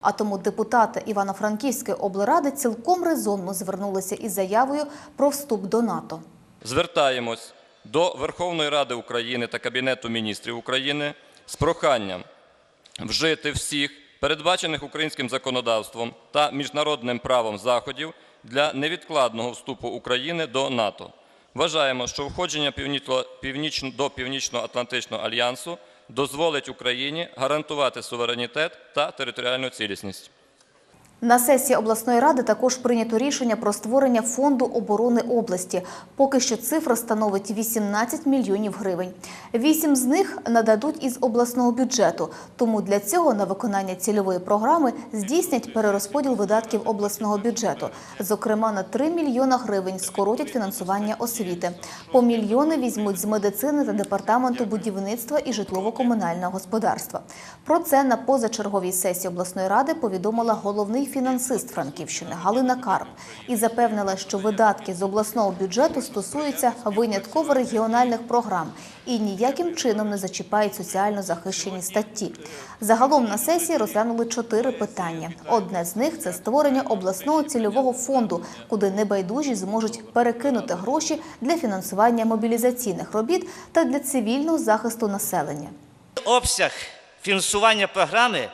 А тому депутати Івано-Франківської облради цілком резонно звернулися із заявою про вступ до НАТО. Звертаємось до Верховної Ради України та Кабінету міністрів України з проханням вжити всіх передбачених українським законодавством та міжнародним правом заходів для невідкладного вступу України до НАТО. Вважаємо, що входження до Північно-Атлантичного альянсу дозволить Україні гарантувати суверенітет та територіальну цілісність. На сесії обласної ради також прийнято рішення про створення фонду оборони області. Поки що цифра становить 18 мільйонів гривень. Вісім з них нададуть із обласного бюджету. Тому для цього на виконання цільової програми здійснять перерозподіл видатків обласного бюджету. Зокрема, на 3 мільйона гривень скоротять фінансування освіти. По мільйони візьмуть з медицини та департаменту будівництва і житлово-комунального господарства. Про це на позачерговій сесії обласної ради повідомила головний фінансист Франківщини Галина Карп і запевнила, що видатки з обласного бюджету стосуються винятково регіональних програм і ніяким чином не зачіпають соціально захищені статті. Загалом на сесії розглянули чотири питання. Одне з них це створення обласного цільового фонду, куди небайдужі зможуть перекинути гроші для фінансування мобілізаційних робіт та для цивільного захисту населення. Обсяг фінансування програми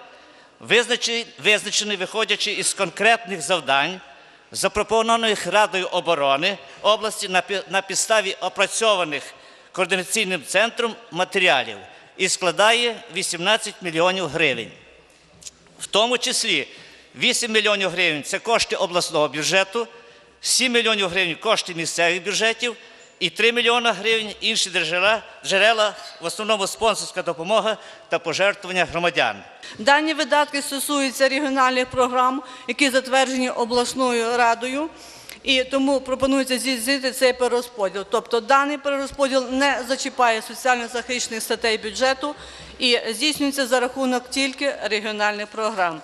визначений, виходячи із конкретних завдань, запропонованих Радою оборони області на підставі опрацьованих координаційним центром матеріалів і складає 18 мільйонів гривень. В тому числі 8 мільйонів гривень це кошти обласного бюджету, 7 мільйонів гривень кошти місцевих бюджетів і 3 мільйона гривень інші джерела, джерела, в основному спонсорська допомога та пожертвування громадян. Дані видатки стосуються регіональних програм, які затверджені обласною радою. І тому пропонується здійснити цей перерозподіл. Тобто даний перерозподіл не зачіпає соціально захищених статей бюджету і здійснюється за рахунок тільки регіональних програм.